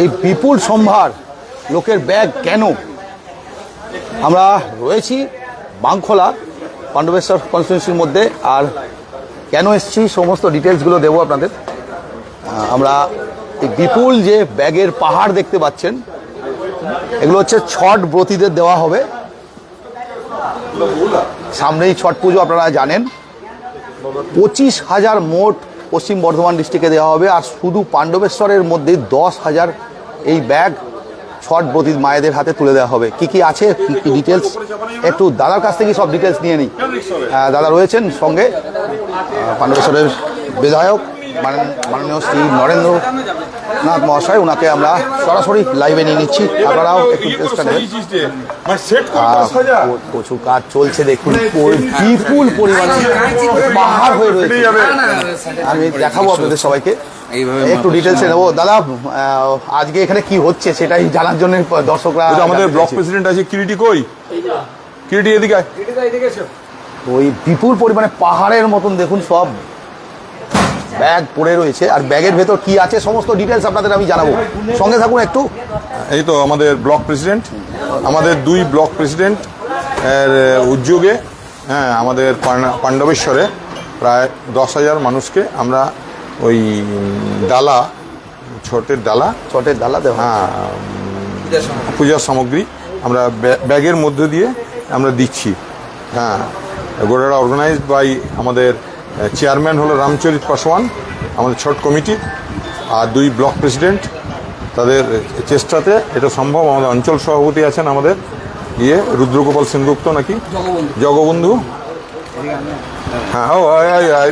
এই বিপুল সম্ভার লোকের ব্যাগ কেন? আমরা রয়েছি বাংখোলা পাণ্ডবেশ্বর কনস্টিটিউন্সির মধ্যে, আর কেন এসছি সমস্ত ডিটেলসগুলো দেবো আপনাদের। আমরা এই বিপুল যে ব্যাগের পাহাড় দেখতে পাচ্ছেন এগুলো হচ্ছে ছট ব্রতীদের দেওয়া হবে। সামনেই ছট পুজো আপনারা জানেন। পঁচিশ হাজার মোট পশ্চিম বর্ধমান ডিস্ট্রিক্টে দেওয়া হবে আর শুধু পাণ্ডবেশ্বরের মধ্যে দশ হাজার এই ব্যাগ ছট ব্রতী মায়েদের হাতে তুলে দেওয়া হবে। কি কি আছে? ডিটেলস একটু দাদার কাছ থেকে সব ডিটেলস নিয়ে নিই। আহ, দাদা রয়েছেন সঙ্গে পাণ্ডবেশ্বরের বিধায়ক। মাননীয় শ্রী নরেন্দ্রনাথ মহাশয় ওনাকে আমরা সরাসরি লাইভে নিয়ে নিচ্ছি। আপনারাও একটু ডিটেলসটা নেবেন। প্রচুর কাজ চলছে দেখুন বিপুল পরিমাণে পাহাড় হয়ে রয়েছে। আমি দেখাবো আপনাদের সবাইকে। একটু ডিটেলসে নেব। দাদা আজকে এখানে কি হচ্ছে সেটাই জানার জন্য দর্শকরা ওই আমাদের ব্লক প্রেসিডেন্ট আছে কিরিটি কই? কিরিটি এদিকে ওই বিপুল পরিমাণে পাহাড়ের মতন দেখুন সব ব্যাগ পড়ে রয়েছে আর ব্যাগের ভেতর কি আছে সমস্ত ডিটেলস আপনাদের আমি জানাব। সঙ্গে থাকুন একটু। এই তো আমাদের ব্লক প্রেসিডেন্ট আমাদের দুই ব্লক প্রেসিডেন্ট এর উদ্যোগে হ্যাঁ আমাদের পাণ্ডবেশ্বরে প্রায় দশ হাজার মানুষকে আমরা ওই ডালা ছোটের ডালা চটের ডালা হ্যাঁ পূজার সামগ্রী আমরা ব্যা- ব্যাগের মধ্যে দিয়ে আমরা দিচ্ছি। হ্যাঁ গোটাটা অর্গানাইজড বাই আমাদের চেয়ারম্যান হলো রামচরিত পাসওয়ান আমাদের ছোট কমিটি আর দুই ব্লক প্রেসিডেন্ট তাদের চেষ্টাতে এটা সম্ভব আমাদের অঞ্চল সভাপতি আছেন আমাদের ইয়ে রুদ্রগোপাল সেনগুপ্ত নাকি জগবন্ধু হ্যাঁ ও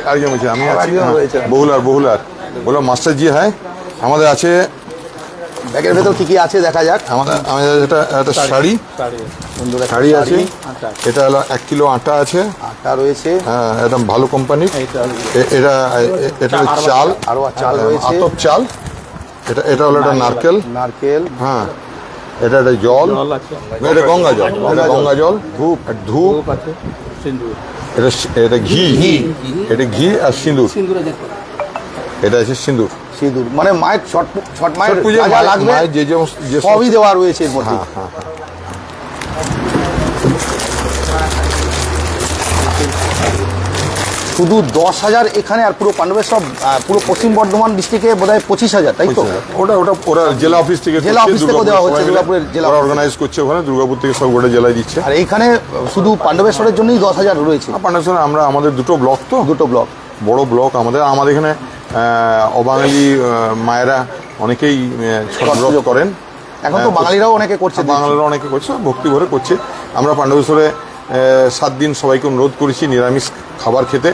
আরেকজন বলছে, আমি আছি হ্যাঁ। বহুলার বহুলার বলো মাস্টার জি হ্যাঁ আমাদের আছে ব্যাগের ভেতর কি কি আছে দেখা যাক। আমাদের আমাদের এটা একটা শাড়ি বন্ধুরা শাড়ি আছে। এটা হলো এক কিলো আটা আছে। আটা রয়েছে। হ্যাঁ একদম ভালো কোম্পানি। এটা এটা চাল। আরও চাল রয়েছে। আতপ চাল। এটা এটা হলো একটা নারকেল নারকেল। হ্যাঁ এটা একটা জল। এটা গঙ্গা জল। এটা গঙ্গা জল। ধূপ। ধূপ। এটা এটা ঘি। এটা ঘি আর সিঁদুর। এটা আছে সিঁদুর। সিঁদুর। মানে মায়ের ছট ছট মায়ের যা যা লাগবে যে যে যে সব- সবই দেওয়া রয়েছে এর মধ্যে। হ্যাঁ হ্যাঁ শুধু দশ হাজার এখানে আর পুরো পাণ্ডবের সব পুরো পশ্চিম বর্ধমান ডিস্ট্রিক্টে বোধ হয় পঁচিশ হাজার তাই তো? ওটা ওটা ওরা জেলা অফিস থেকে জেলা অফিস দুর্গাপুর দেওয়া হচ্ছে, দুর্গাপুরের জেলা অর্গানাইজ করছে ওখানে দুর্গাপুর থেকে সব গোটা জেলায় দিচ্ছে। আর এইখানে শুধু পাণ্ডবেশ্বরের জন্যই দশ হাজার রয়েছে। পান্ডাসনে আমরা আমাদের দুটো ব্লক তো। দুটো ব্লক বড় ব্লক আমাদের আমাদের এখানে অবাঙালি মায়েরা অনেকেই ছট করেন। এখন তো বাঙালিরাও অনেকে করছে। বাঙালিরা অনেকে করছে ভক্তি ভরে করছে। আমরা পাণ্ডবেশ্বরে সাত দিন সবাইকে অনুরোধ করেছি নিরামিষ খাবার খেতে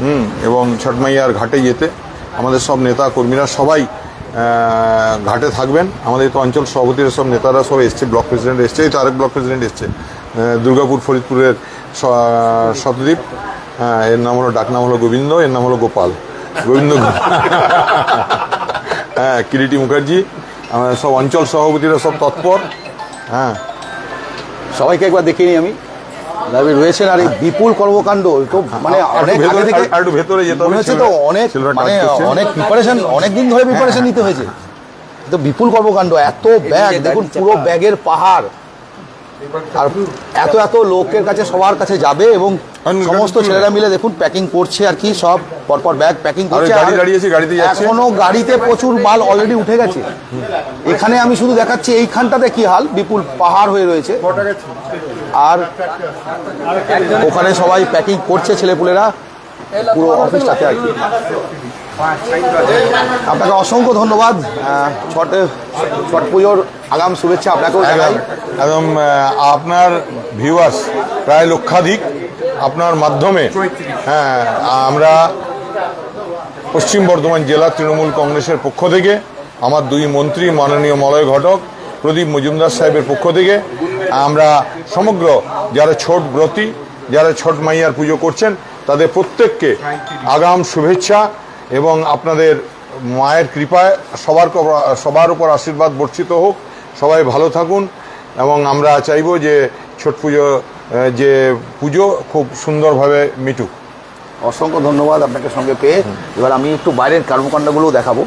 হুম এবং ছটমাইয়ার ঘাটে যেতে। আমাদের সব নেতা কর্মীরা সবাই ঘাটে থাকবেন। আমাদের তো অঞ্চল সভাপতিরা সব নেতারা সব এসছে ব্লক প্রেসিডেন্ট এসছে এই তো আরেক ব্লক প্রেসিডেন্ট এসছে দুর্গাপুর ফরিদপুরের শতদ্বীপ হ্যাঁ, এর নাম হলো ডাক নাম হলো গোবিন্দ এর নাম হলো গোপাল। গোবিন্দ হ্যাঁ কিরিটি মুখার্জি আমাদের সব অঞ্চল সভাপতিরা সব তৎপর। হ্যাঁ সবাইকে একবার দেখিনি আমি। রয়েছেন আর এই বিপুল কর্মকাণ্ড তো মানে অনেক আগে থেকে আর ভেতরে যেতে হবে, হচ্ছে তো অনেক মানে অনেক প্রিপারেশন অনেক দিন ধরে প্রিপারেশন নিতে হয়েছে। তো বিপুল কর্মকাণ্ড এত ব্যাগ দেখুন পুরো ব্যাগের পাহাড়। আর এত এত লোকের কাছে সবার কাছে যাবে এবং সমস্ত ছেলেরা মিলে দেখুন প্যাকিং করছে আর কি সব পরপর ব্যাগ প্যাকিং করছে। এখনও গাড়িতে প্রচুর মাল অলরেডি উঠে গেছে। এখানে আমি শুধু দেখাচ্ছি এইখানটাতে কি হাল? বিপুল পাহাড় হয়ে রয়েছে। আর ওখানে সবাই প্যাকিং করছে ছেলেপুলেরা। পুরো অফিসটাতে আর কি। আপনাকে অসংখ্য ধন্যবাদ। ছটে, ছট পুজোর আগাম শুভেচ্ছা আপনাকেও জানাই। একদম আপনার ভিউয়ার্স প্রায় লক্ষাধিক আপনার মাধ্যমে হ্যাঁ আমরা পশ্চিম বর্ধমান জেলা তৃণমূল কংগ্রেসের পক্ষ থেকে, আমার দুই মন্ত্রী, মাননীয় মলয় ঘটক, প্রদীপ মজুমদার সাহেবের পক্ষ থেকে, আমরা সমগ্র যারা ছোট ব্রতী, যারা ছট মাইয়ার পুজো করছেন, তাদের প্রত্যেককে আগাম শুভেচ্ছা এবং আপনাদের মায়ের কৃপায় সবার সবার উপর আশীর্বাদ বর্ষিত হোক। সবাই ভালো থাকুন এবং আমরা চাইব যে ছট পুজো যে পুজো খুব সুন্দরভাবে মিটুক। অসংখ্য ধন্যবাদ আপনাকে সঙ্গে পেয়ে। এবার আমি একটু বাইরের কর্মকাণ্ডগুলো দেখাবো।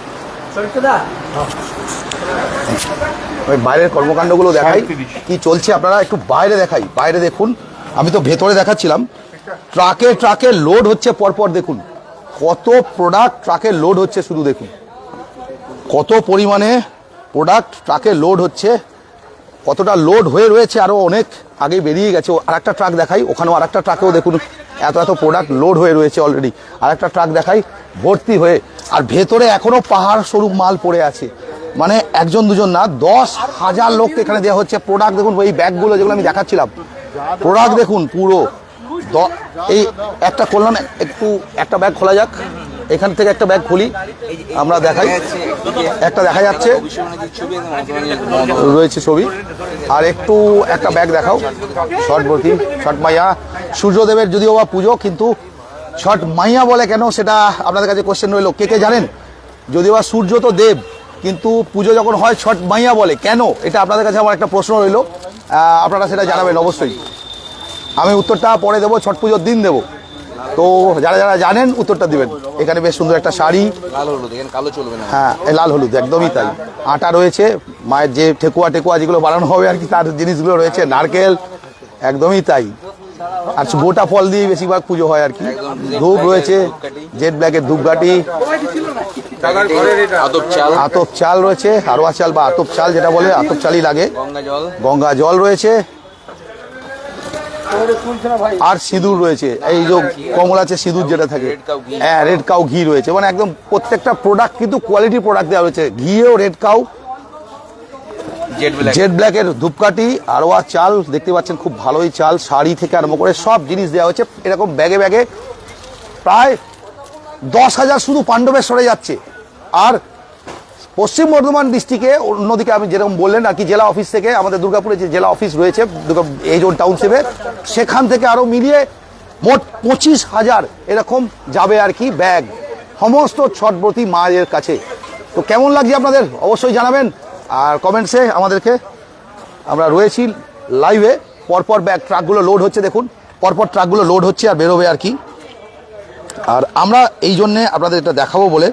ওই বাইরের কর্মকাণ্ডগুলো দেখাই। কি চলছে আপনারা একটু বাইরে দেখাই। বাইরে দেখুন। আমি তো ভেতরে দেখাচ্ছিলাম। ট্রাকে ট্রাকে লোড হচ্ছে পরপর দেখুন। কত প্রোডাক্ট ট্রাকে লোড হচ্ছে শুধু দেখুন। কত পরিমাণে প্রোডাক্ট ট্রাকে লোড হচ্ছে, কতটা লোড হয়ে রয়েছে আরও অনেক আগে বেরিয়ে গেছে। আর একটা ট্রাক দেখাই, ওখানেও আর একটা ট্রাকেও দেখুন এত এত প্রোডাক্ট লোড হয়ে রয়েছে অলরেডি আর একটা ট্রাক দেখাই, ভর্তি হয়ে, আর ভেতরে এখনও পাহাড় স্বরূপ মাল পড়ে আছে। মানে একজন দুজন না, দশ হাজার লোককে এখানে দেওয়া হচ্ছে। প্রোডাক্ট দেখুন এই ব্যাগগুলো যেগুলো আমি দেখাচ্ছিলাম। প্রোডাক্ট দেখুন পুরো এই একটা করলাম, একটু একটা ব্যাগ খোলা যাক। এখান থেকে একটা ব্যাগ খুলি, আমরা দেখাই। একটা দেখা যাচ্ছে। রয়েছে ছবি। আর একটু একটা ব্যাগ দেখাও। ছট ভর্তি ছট মাইয়া। সূর্যদেবের যদিও বা পুজো, কিন্তু ছট মাইয়া বলে কেন সেটা আপনাদের কাছে কোশ্চেন রইল। কে কে জানেন? যদিও বা সূর্য তো দেব, কিন্তু পুজো যখন হয় ছট মাইয়া বলে। কেন? এটা আপনাদের কাছে আমার একটা প্রশ্ন রইল। আপনারা সেটা জানাবেন অবশ্যই। আমি উত্তরটা পরে দেবো ছট পুজোর দিন দেবো। তো যারা যারা জানেন উত্তরটা দিবেন। এখানে বেশ সুন্দর একটা শাড়ি। লাল হলুদ এখানে কালো চলবে না। হ্যাঁ লাল হলুদ একদমই তাই। আটা রয়েছে মায়ের যে ঠেকুয়া টেকুয়া যেগুলো বানানো হবে আর কি তার জিনিসগুলো রয়েছে নারকেল একদমই তাই। আর গোটা ফল দিয়ে বেশিরভাগ পুজো হয় আর কি। ধূপ রয়েছে জেড ব্ল্যাকের আদব আতপ চাল। রয়েছে হারোয়া চাল বা আতপ চাল যেটা বলে আতপ চালই লাগে। গঙ্গা জল রয়েছে আর সিঁদুর রয়েছে। এই যে কমল আছে সিঁদুর যেটা থাকে। হ্যাঁ রেড কাউ ঘি রয়েছে। মানে একদম প্রত্যেকটা প্রোডাক্ট কিন্তু কোয়ালিটি প্রোডাক্ট দেওয়া রয়েছে। ঘিও রেড কাউ জেড ব্ল্যাকের ধূপকাঠি আরোয়া চাল দেখতে পাচ্ছেন খুব ভালোই চাল শাড়ি থেকে আরম্ভ করে সব জিনিস দেওয়া হয়েছে। এরকম ব্যাগে ব্যাগে প্রায় দশ হাজার শুধু পাণ্ডবেশ্বরে যাচ্ছে। আর পশ্চিম বর্ধমান ডিস্ট্রিক্টে, অন্যদিকে আমি যেরকম বললেন আর কি, জেলা অফিস থেকে আমাদের দুর্গাপুরে যে জেলা অফিস রয়েছে এই জোন টাউনশিপে, সেখান থেকে আরও মিলিয়ে মোট পঁচিশ হাজার এরকম যাবে আর কি ব্যাগ। সমস্ত ছটব্রতী মায়ের কাছে। তো কেমন লাগছে আপনাদের? অবশ্যই জানাবেন। আর কমেন্টসে আমাদেরকে আমরা রয়েছি লাইভে। পরপর ব্যাগ ট্রাকগুলো লোড হচ্ছে, দেখুন। পরপর ট্রাকগুলো লোড হচ্ছে আর বেরোবে আর কি। আর আমরা এই জন্যে আপনাদের এটা দেখাবো বলে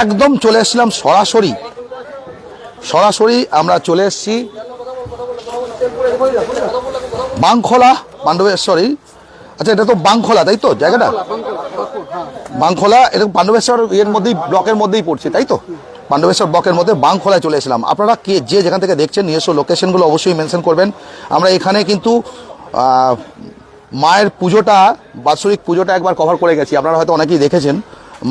একদম চলে এসেছিলাম সরাসরি। সরাসরি আমরা চলে এসেছি বাংখোলা পাণ্ডবেশ্বরী। আচ্ছা এটা তো বাংখোলা, তাই তো? জায়গাটা? বাংখোলা, এটা পাণ্ডবেশ্বর ইয়ের মধ্যেই, ব্লকের মধ্যেই পড়ছে, তাই তো? পাণ্ডবেশ্বর ব্লকের মধ্যে বাংখোলায় চলে এসেছিলাম। আপনারা কে, যে যেখান থেকে দেখছেন, নিজস্ব লোকেশনগুলো অবশ্যই মেনশন করবেন। আমরা এখানে কিন্তু মায়ের পুজোটা, বাৎসরিক পুজোটা একবার কভার করে গেছি। আপনারা হয়তো অনেকেই দেখেছেন।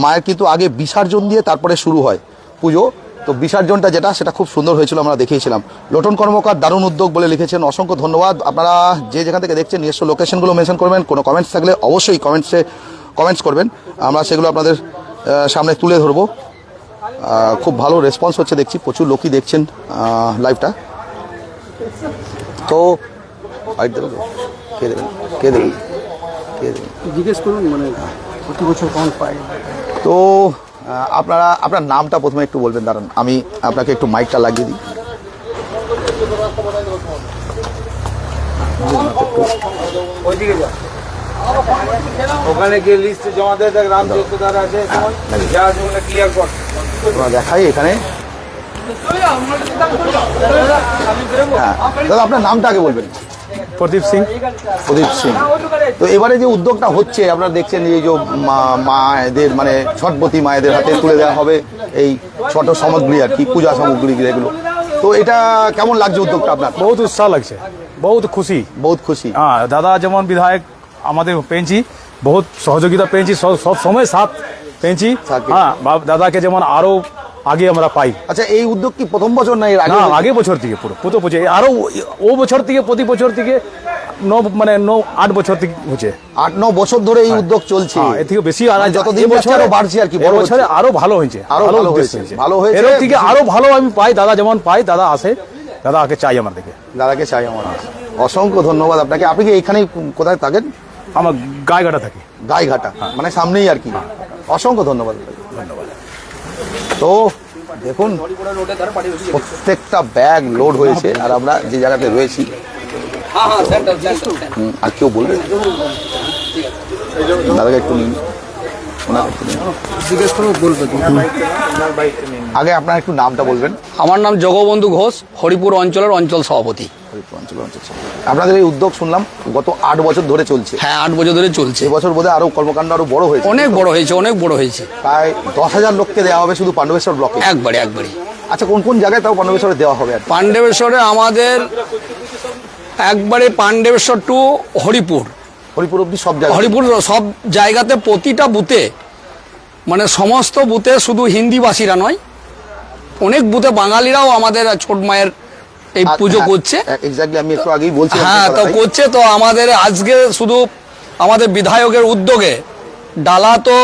মায়ের কিন্তু আগে বিসর্জন দিয়ে তারপরে শুরু হয় পুজো। তো বিসর্জনটা যেটা, সেটা খুব সুন্দর হয়েছিল, আমরা দেখিয়েছিলাম। লোটন কর্মকার দারুণ উদ্যোগ বলে লিখেছেন, অসংখ্য ধন্যবাদ। আপনারা যে যেখান থেকে দেখছেন, নিজস্ব লোকেশনগুলো মেনশন করবেন, কোনো কমেন্টস থাকলে অবশ্যই কমেন্টসে কমেন্টস করবেন। আমরা সেগুলো আপনাদের সামনে তুলে ধরবো। খুব ভালো রেসপন্স হচ্ছে দেখছি, প্রচুর লোকই দেখছেন লাইভটা তো? কে দেবেন? কে দেবেন? কে দেবেন? জিজ্ঞেস করুন মানে প্রতি বছর কম পাই তো আপনারা আপনার নামটা প্রথমে একটু বলবেন দাঁড়ান। আমি আপনাকে একটু মাইকটা লাগিয়ে দিই। ওখানে গিয়ে লিস্ট জমা দিয়ে দেখ রাম চৌকিদার আছে আছে ক্লিয়ার কর। আমরা দেখাই এখানে। হ্যাঁ দাদা আপনার নামটা আগে বলবেন। প্রদীপ সিং। প্রদীপ সিং। তো এবারে যে উদ্যোগটা হচ্ছে আপনারা দেখছেন এই যে মায়েদের মানে ছটপতি মায়েদের হাতে তুলে দেওয়া হবে এই ছোট সামগ্রী আর কি পূজা সামগ্রী এগুলো। তো এটা কেমন লাগছে উদ্যোগটা আপনার? বহুত উৎসাহ লাগছে বহুত খুশি। বহুত খুশি। হ্যাঁ দাদা যেমন বিধায়ক আমাদের পেয়েছি বহুত সহযোগিতা পেয়েছি সব সময় সাথ পেয়েছি। হ্যাঁ দাদাকে যেমন আরও আগে আমরা পাই। আচ্ছা এই উদ্যোগ কি প্রথম বছর না এর আগে বছর? থেকে পুরো পুরো বছর আরও ও বছর থেকে প্রতি বছর থেকে ন মানে ন আট বছর থেকে হচ্ছে। আট ন বছর ধরে এই উদ্যোগ চলছে। হ্যাঁ এর থেকে বেশি আর মানে যতদিন যাচ্ছে আরও বাড়ছে আর কি, বড় বছরে হচ্ছে। আরও ভালো হয়েছে আরও ভালো হয়েছে, ভালো হয়েছে। এর থেকে আরও ভালো আমি পাই দাদা যেমন পাই দাদা আসে দাদা আগে চাই আমার দিকে দাদাকে চাই আমার। অসংখ্য ধন্যবাদ আপনাকে। আপনি কি এইখানেই কোথায় থাকেন? আমার গায়ে থাকে। গাইঘাটা। মানে সামনেই আর কি। অসংখ্য ধন্যবাদ ধন্যবাদ তো দেখুন, প্রত্যেকটা ব্যাগ লোড হয়েছে, আর আমরা যে জায়গাতে রয়েছি আর কেউ বলবে দাদাকে একটু নিন। আগে আপনার একটু নামটা বলবেন। আমার নাম জগবন্ধু ঘোষ, হরিপুর অঞ্চলের অঞ্চল সভাপতি। আপনাদের এই উদ্যোগ শুনলাম গত আট বছর ধরে চলছে। হ্যাঁ আট বছর ধরে চলছে। এবছর বোধহয় আরও কর্মকাণ্ড আরও বড় হয়েছে। অনেক বড় হয়েছে অনেক বড় হয়েছে। প্রায় দশ হাজার লোককে দেওয়া হবে শুধু পাণ্ডবেশ্বর ব্লকে। একবারে একবারে। আচ্ছা কোন কোন জায়গায় তাও পাণ্ডবেশ্বরে দেওয়া হবে পাণ্ডবেশ্বরে আমাদের একবারে পাণ্ডবেশ্বর টু হরিপুর। হরিপুর অব্দি সব জায়গায়? হরিপুর সব জায়গাতে প্রতিটা বুথে মানে সমস্ত বুথে শুধু হিন্দিভাষীরা নয় অনেক বুথে বাঙালিরাও আমাদের ছোট মায়ের এই পুজো করছে। এক্স্যাক্টলি আমি একটু আগেই বলছিলাম হ্যাঁ তো করছে তো আমাদের আজকে শুধু আমাদের বিধায়কের উদ্যোগে। ডালা তো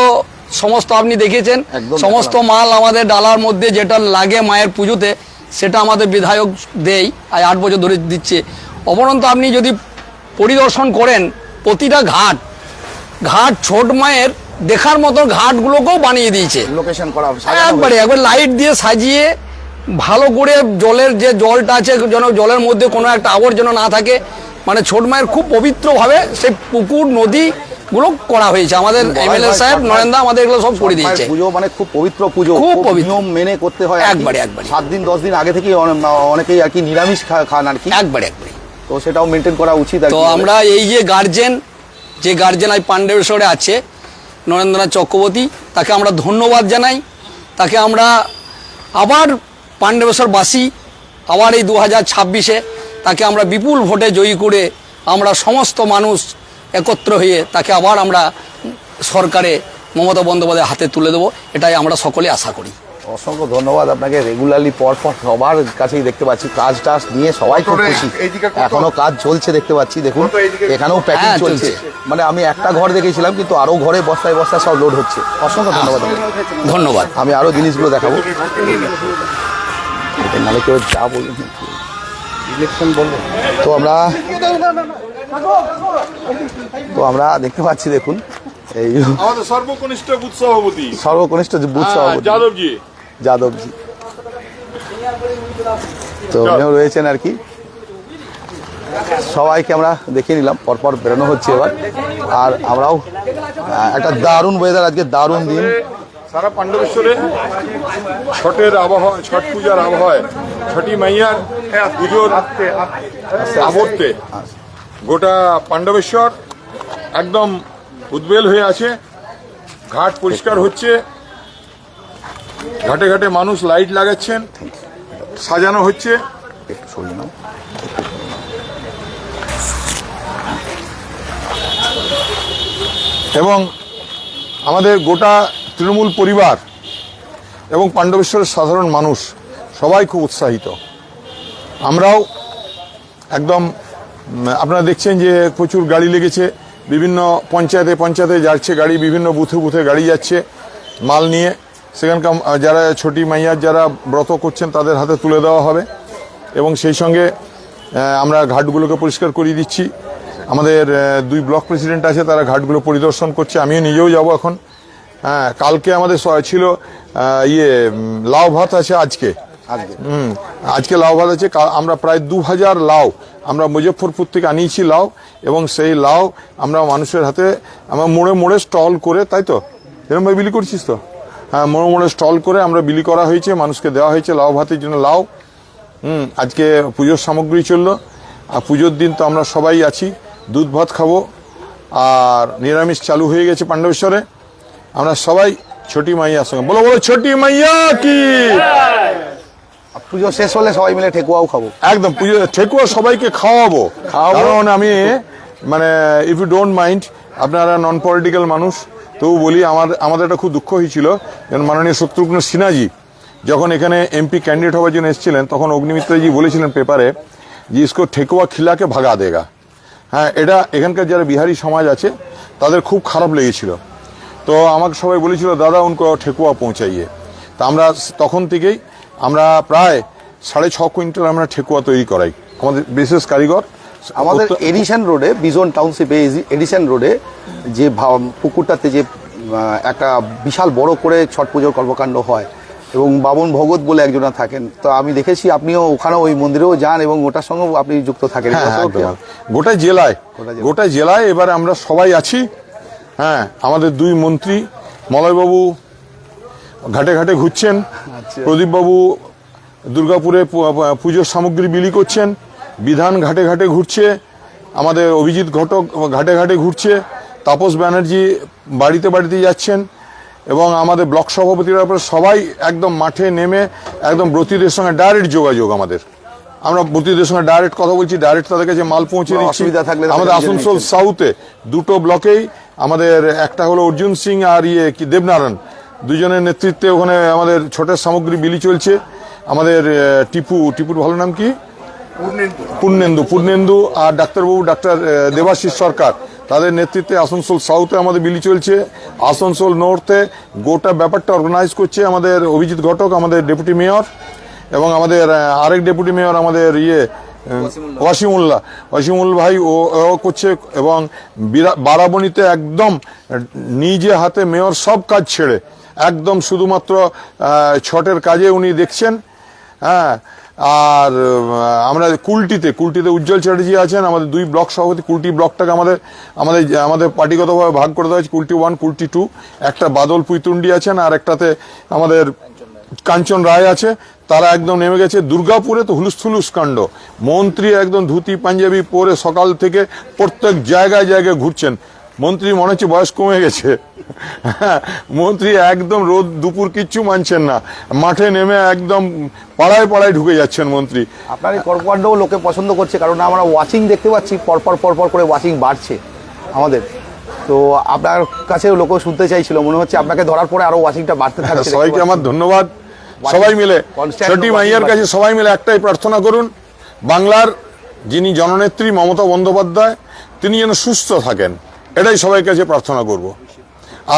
সমস্ত আপনি দেখেছেন সমস্ত মাল আমাদের ডালার মধ্যে যেটা লাগে মায়ের পুজোতে সেটা আমাদের বিধায়ক দেই আর আট বছর ধরে দিচ্ছে। অপরন্ত আপনি যদি পরিদর্শন করেন প্রতিটা ঘাট ঘাট ছোট মায়ের দেখার মতো ঘাটগুলোকেও বানিয়ে দিয়েছে। লোকেশন করা একবারে একবার লাইট দিয়ে সাজিয়ে ভালো করে জলের যে জলটা আছে যেন জলের মধ্যে কোনো একটা আবর্জনা না থাকে। মানে ছোট মায়ের খুব পবিত্রভাবে সেই পুকুর নদী গুলো করা হয়েছে। আমাদের এমএলএ সাহেব নরেন্দ্র আমাদের এগুলো সব করে দিয়েছে। পুজো মানে খুব পবিত্র পুজো। খুব। নিয়ম মেনে করতে হয় একবারে, একবারে। সাত দিন দশ দিন আগে থেকেই অনেকেই আর কি নিরামিষ খান আর কি। একবারে একবারে। তো সেটাও মেনটেন করা উচিত আর তো আমরা এই যে গার্জেন যে গার্জেন আজ পাণ্ডবেশ্বরে আছে নরেন্দ্রনাথ চক্রবর্তী তাকে আমরা ধন্যবাদ জানাই। তাকে আমরা আবার পাণ্ডবেশ্বরবাসী আবার এই দু হাজার ছাব্বিশে তাকে আমরা বিপুল ভোটে জয়ী করে আমরা সমস্ত মানুষ একত্র হয়ে তাকে আবার আমরা সরকারে মমতা বন্দ্যোপাধ্যায়ের হাতে তুলে দেবো এটাই আমরা সকলে আশা করি। অসংখ্য ধন্যবাদ আপনাকে। রেগুলারলি পর পর সবার কাছেই দেখতে পাচ্ছি কাজ টাজ নিয়ে সবাই খুব খুশি। এখনও কাজ চলছে দেখতে পাচ্ছি দেখুন এখানেও প্যাকিং চলছে। চলছে। মানে আমি একটা ঘর দেখেছিলাম কিন্তু আরও ঘরে বস্তায় বস্তায় সব লোড হচ্ছে। অসংখ্য ধন্যবাদ ধন্যবাদ। আমি আরও জিনিসগুলো দেখাবো। এটা নালে কেউ যা বলুন ইলেকশন বলব। তো আমরা তো আমরা দেখতে পাচ্ছি দেখুন এই আমাদের সর্বকনিষ্ঠ বুথ সভাপতি। সর্বকনিষ্ঠ বুথ সভাপতি। যাদবজি। যাদবজি। তো উনিও রয়েছেন আর কি। সবাইকে আমরা দেখে নিলাম পরপর বেরোনো হচ্ছে এবার। আর আমরাও একটা দারুণ ওয়েদার আজকে দারুণ দিন। সারা পাণ্ডবেশ্বরে ছটের আবহাওয়া, ছট পূজার আবহাওয়ায়, ছটি মাইয়ার পুজোর আবর্তে গোটা পাণ্ডবেশ্বর একদম উদ্বেল হয়ে আছে। ঘাট পরিষ্কার হচ্ছে। ঘাটে ঘাটে মানুষ লাইট লাগাচ্ছেন। সাজানো হচ্ছে। এবং আমাদের গোটা তৃণমূল পরিবার এবং পাণ্ডবেশ্বরের সাধারণ মানুষ সবাই খুব উৎসাহিত। আমরাও একদম আপনারা দেখছেন যে প্রচুর গাড়ি লেগেছে, বিভিন্ন পঞ্চায়েতে পঞ্চায়েতে যাচ্ছে গাড়ি, বিভিন্ন বুথে বুথে গাড়ি যাচ্ছে মাল নিয়ে। সেখানকার যারা ছোটি মাইয়ার যারা ব্রত করছেন তাদের হাতে তুলে দেওয়া হবে এবং সেই সঙ্গে আমরা ঘাটগুলোকে পরিষ্কার করিয়ে দিচ্ছি। আমাদের দুই ব্লক প্রেসিডেন্ট আছে, তারা ঘাটগুলো পরিদর্শন করছে। আমিও নিজেও যাব এখন। হ্যাঁ কালকে আমাদের ছিল ইয়ে লাউ ভাত আছে আজকে। আজকে। হুম আজকে লাউ ভাত আছে আমরা প্রায় দু হাজার লাউ আমরা মুজফ্ফরপুর থেকে আনিয়েছি লাউ এবং সেই লাউ আমরা মানুষের হাতে আমরা মোড়ে মোড়ে স্টল করে তাই তো? এরকমভাবে বিলি করছিস তো? হ্যাঁ মোড়ে মোড়ে স্টল করে আমরা বিলি করা হয়েছে মানুষকে দেওয়া হয়েছে লাউ ভাতের জন্য লাউ। হুম আজকে পুজোর সামগ্রী চলল আর পুজোর দিন তো আমরা সবাই আছি দুধ ভাত খাব আর নিরামিষ চালু হয়ে গেছে পাণ্ডবেশ্বরে। আমরা সবাই ছোটি মাইয়ার সঙ্গে। বলো বলো ছোটি মাইয়া কি? পুজো শেষ হলে সবাই মিলে ঠেকুয়াও খাব। একদম পুজো ঠেকুয়া সবাইকে খাওয়াবো। খাওয়াবো। কারণ আমি মানে ইফ ইউ ডোন্ট মাইন্ড আপনারা নন পলিটিক্যাল মানুষ তবু বলি আমার আমাদের একটা খুব দুঃখ হয়েছিল। যেন মাননীয় শত্রুঘ্ন সিনহাজি যখন এখানে এমপি ক্যান্ডিডেট হওয়ার জন্য এসেছিলেন তখন অগ্নিমিত্রজি বলেছিলেন পেপারে যে ইসকো ঠেকুয়া খিলাকে ভাগা দেগা। হ্যাঁ এটা এখানকার যারা বিহারি সমাজ আছে তাদের খুব খারাপ লেগেছিল। তো আমাকে সবাই বলেছিল দাদা উনকো ঠেকুয়া পৌঁছাইয়ে। তা আমরা তখন থেকেই আমরা প্রায় সাড়ে ছ কুইন্টাল আমরা ঠেকুয়া তৈরি করাই। আমাদের বিশেষ কারিগর আমাদের এডিশন রোডে বিজন টাউনশিপে এডিশন রোডে যে পুকুরটাতে যে একটা বিশাল বড় করে ছট পুজোর কর্মকাণ্ড হয় এবং বাবন ভগত বলে একজনা থাকেন। তো আমি দেখেছি আপনিও ওখানে ওই মন্দিরেও যান এবং ওটার সঙ্গেও আপনি যুক্ত থাকেন। হ্যাঁ গোটা জেলায়। গোটা জেলায় এবার আমরা সবাই আছি। হ্যাঁ আমাদের দুই মন্ত্রী মলয়বাবু ঘাটে ঘাটে ঘুরছেন আচ্ছা। প্রদীপবাবু দুর্গাপুরে পুজোর সামগ্রী বিলি করছেন বিধান ঘাটে ঘাটে ঘুরছে আমাদের অভিজিৎ ঘটক ঘাটে ঘাটে ঘুরছে তাপস ব্যানার্জি বাড়িতে বাড়িতে যাচ্ছেন এবং আমাদের ব্লক সভাপতিরা উপরে সবাই একদম মাঠে নেমে একদম ব্রতীদের সঙ্গে ডাইরেক্ট যোগাযোগ আমাদের। আমরা ব্রতীদের সঙ্গে ডাইরেক্ট কথা বলছি ডাইরেক্ট তাদের কাছে মাল পৌঁছে দিচ্ছি। অসুবিধা থাকলে আমাদের আসানসোল সাউথে দুটো ব্লকেই আমাদের একটা হলো অর্জুন সিং আর ইয়ে কি দেবনারায়ণ। দুজনের নেতৃত্বে ওখানে আমাদের ছোটের সামগ্রী বিলি চলছে। আমাদের টিপু টিপুর ভালো নাম কি? পূর্ণেন্দু। পূর্ণেন্দু আর ডাক্তারবাবু ডাক্তার দেবাশিস সরকার। তাদের নেতৃত্বে আসানসোল সাউথে আমাদের বিলি চলছে। আসানসোল নর্থে গোটা ব্যাপারটা অর্গানাইজ করছে আমাদের অভিজিৎ ঘটক আমাদের ডেপুটি মেয়র এবং আমাদের আরেক ডেপুটি মেয়র আমাদের ইয়ে ওয়াসিমুল্লাহ। ওয়াসিমুল ভাই ও করছে এবং বিরা- বারাবণীতে একদম নিজে হাতে মেয়র সব কাজ ছেড়ে একদম শুধুমাত্র ছটের কাজে উনি দেখছেন হ্যাঁ আর আমরা কুলটিতে কুলটিতে উজ্জ্বল চ্যাটার্জি আছেন আমাদের দুই ব্লক সভাপতি কুলটি ব্লকটাকে আমাদের আমাদের আমাদের পার্টিগতভাবে ভাগ করে দেওয়া হয়েছে কুলটি ওয়ান কুলটি টু একটা বাদল পুইতুন্ডি আছেন আর একটাতে আমাদের কাঞ্চন রায় আছে তারা একদম নেমে গেছে। দুর্গাপুরে তো হুলুস থুলুস কাণ্ড। মন্ত্রী একদম ধুতি পাঞ্জাবি পরে সকাল থেকে প্রত্যেক জায়গায় জায়গায় ঘুরছেন। মন্ত্রী মনে হচ্ছে বয়স কমে গেছে। হ্যাঁ, মন্ত্রী একদম রোদ দুপুর কিচ্ছু মানছেন না। মাঠে নেমে একদম পাড়ায় পাড়ায় ঢুকে যাচ্ছেন মন্ত্রী। আপনার এই কর্মকাণ্ডও লোকে পছন্দ করছে কারণ আমরা ওয়াচিং দেখতে পাচ্ছি পরপর পরপর করে ওয়াচিং বাড়ছে আমাদের। তো আপনার কাছেও লোক শুনতে চাইছিল মনে হচ্ছে আপনাকে ধরার পরে আরও ওয়াচিংটা বাড়তে থাকছে দেখতে সবাইকে আমার ধন্যবাদ। সবাই মিলে ছটি মাইয়ার কাছে সবাই মিলে একটাই প্রার্থনা করুন। বাংলার যিনি জননেত্রী মমতা বন্দ্যোপাধ্যায় তিনি যেন সুস্থ থাকেন। এটাই সবাই কাছে প্রার্থনা করব।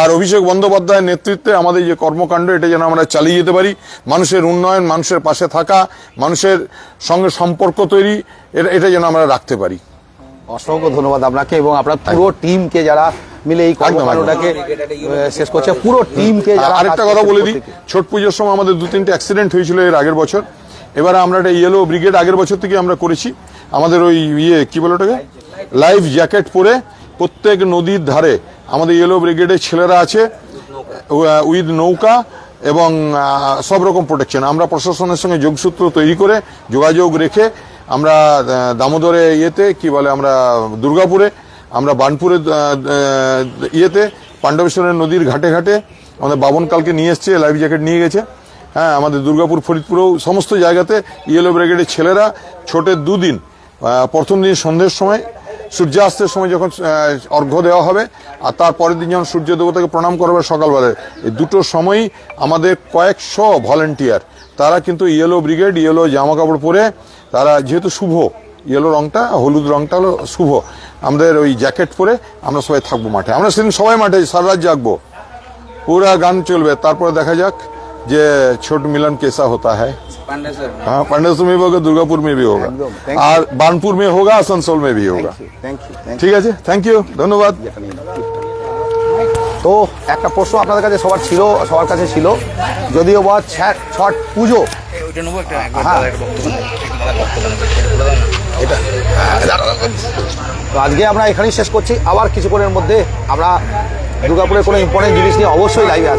আর অভিষেক বন্দ্যোপাধ্যায়ের নেতৃত্বে আমাদের যে কর্মকাণ্ড এটা যেন আমরা চালিয়ে যেতে পারি। মানুষের উন্নয়ন মানুষের পাশে থাকা মানুষের সঙ্গে সম্পর্ক তৈরি এটা এটা যেন আমরা রাখতে পারি। অসংখ্য ধন্যবাদ আপনাকে এবং আপনার পুরো টিমকে যারা মিলে এই কর্মকাণ্ডটাকে শেষ করছে। পুরো টিমকে আরেকটা কথা বলে দিই। ছট পুজোর সময় আমাদের দু তিনটে অ্যাক্সিডেন্ট হয়েছিল এর আগের বছর। এবারে আমরা একটা ইয়েলো ব্রিগেড আগের বছর থেকে আমরা করেছি। আমাদের ওই ইয়ে কি বলে ওটাকে? লাইফ জ্যাকেট পরে প্রত্যেক নদীর ধারে আমাদের ইয়েলো ব্রিগেডের ছেলেরা আছে উইথ নৌকা এবং সব রকম প্রোটেকশন আমরা প্রশাসনের সঙ্গে যোগসূত্র তৈরি করে যোগাযোগ রেখে আমরা দামোদরে ইয়েতে কি বলে আমরা দুর্গাপুরে আমরা বানপুরে আহ, আহ, ইয়েতে পাণ্ডবেশ্বরের নদীর ঘাটে ঘাটে আমাদের বাবন কালকে নিয়ে এসছে লাইফ জ্যাকেট নিয়ে গেছে। হ্যাঁ আমাদের দুর্গাপুর ফরিদপুরেও সমস্ত জায়গাতে ইয়েলো ব্রিগেডের ছেলেরা ছোটের দুদিন প্রথম দিন সন্ধ্যের সময় সূর্যাস্তের সময় যখন অর্ঘ্য দেওয়া হবে আর তারপরের দিন যখন সূর্য দেবতাকে প্রণাম করা হবে সকালবেলায় এই দুটো সময়ই আমাদের কয়েকশো ভলেন্টিয়ার তারা কিন্তু ইয়েলো ব্রিগেড ইয়েলো জামা কাপড় পরে তারা যেহেতু শুভ ইয়েলো রঙটা হলুদ রঙটা হলো শুভ। আমাদের ওই জ্যাকেট পরে আমরা সবাই থাকব মাঠে। আমরা সেদিন সবাই মাঠে সারাজ রাত জাগবো। পুরা গান চলবে। তারপরে দেখা যাক যে ছোট মিলন কেসা হতা হ্যাঁ পান্ডেশ্বর पांडे হোক দুর্গাপুর होगा दुर्गापुर में আর होगा और হোক में মে आसनसोल হোক ঠিক আছে? থ্যাংক ইউ ধন্যবাদ। তো একটা প্রশ্ন আপনাদের কাছে সবার ছিল সবার কাছে ছিল। যদিও বা ছট পুজো। হ্যাঁ। হ্যাঁ তো আজকে আমরা এখানেই শেষ করছি। আবার কিছুক্ষণের মধ্যে আমরা দুর্গাপুরের কোনো ইম্পর্টেন্ট জিনিস নিয়ে অবশ্যই লাইভে আসব।